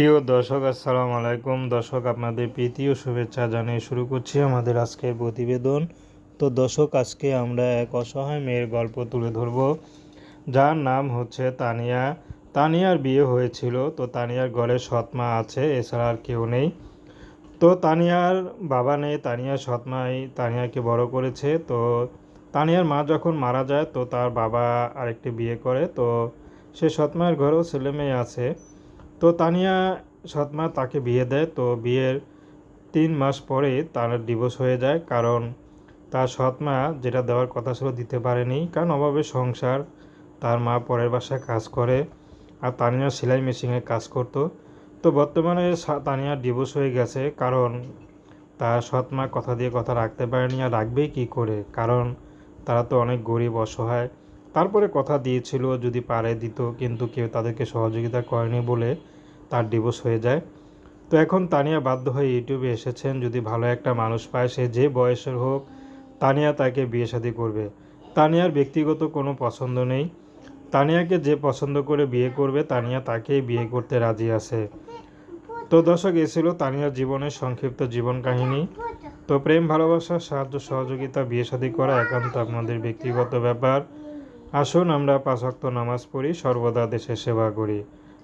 প্রিয় দর্শক, আসসালামু আলাইকুম। দর্শক, আপনাদের প্রীতি ও শুভেচ্ছা জানিয়ে শুরু করছি আমাদের আজকের প্রতিবেদন। তো দর্শক, আজকে আমরা এক অসহায় মেয়ের গল্প তুলে ধরব। যার নাম হচ্ছে তানিয়া। তানিয়ার বিয়ে হয়েছিল, তো তানিয়ার ঘরে সৎমা আছে, এছাড়া আর কেউ নেই। তো তানিয়ার বাবা নেই তানিয়ার সৎমাই তানিয়াকে বড় করেছে। তো তানিয়ার মা যখন মারা যায়, তো তার বাবা আরেকটি বিয়ে করে। তো সে সৎমায়ের ঘরেও ছেলে মেয়ে আছে। তো তানিয়া সৎমা তাকে বিয়ে দেয়। তো বিয়ের তিন মাস পরে তার ডিভোর্স হয়ে যায় কারণ তার সৎমা যেটা দেওয়ার কথা ছিল দিতে পারেনি। কারণ অভাবে সংসার, তার মা পরের বাসায় কাজ করে আর তানিয়া সেলাই মেশিনে কাজ করতো। তো বর্তমানে তানিয়ার ডিভোর্স হয়ে গেছে কারণ তার সৎমা কথা দিয়ে কথা রাখতে পারেনি আর রাখবেই কী করে? কারণ তারা তো অনেক গরিব, অসহায়। তারপরে কথা দিয়েছিল, যদি পারে দিত, কিন্তু কেউ তাদেরকে সহযোগিতা করেনি বলে তার ডিভোর্স হয়ে যায়। তো এখন তানিয়া বাধ্য হয়ে ইউটিউবে এসেছেন। যদি ভালো একটা মানুষ পায়, সে যে বয়সের হোক, তানিয়া তাকে বিয়ে শাদী করবে। তানিয়ার ব্যক্তিগত কোনো পছন্দ নেই। তানিয়াকে যে পছন্দ করে বিয়ে করবে, তানিয়া তাকেই বিয়ে করতে রাজি আছে। তো দর্শক, এ ছিল তানিয়ার জীবনের সংক্ষিপ্ত জীবন কাহিনী। তো প্রেম, ভালোবাসা, সাহায্য, সহযোগিতা, বিয়ে শাদী করা একান্ত আপনাদের ব্যক্তিগত ব্যাপার। আসুন আমরা পাঁচ ওয়াক্ত নামাজ পড়ি, সর্বদা দেশের সেবা করি।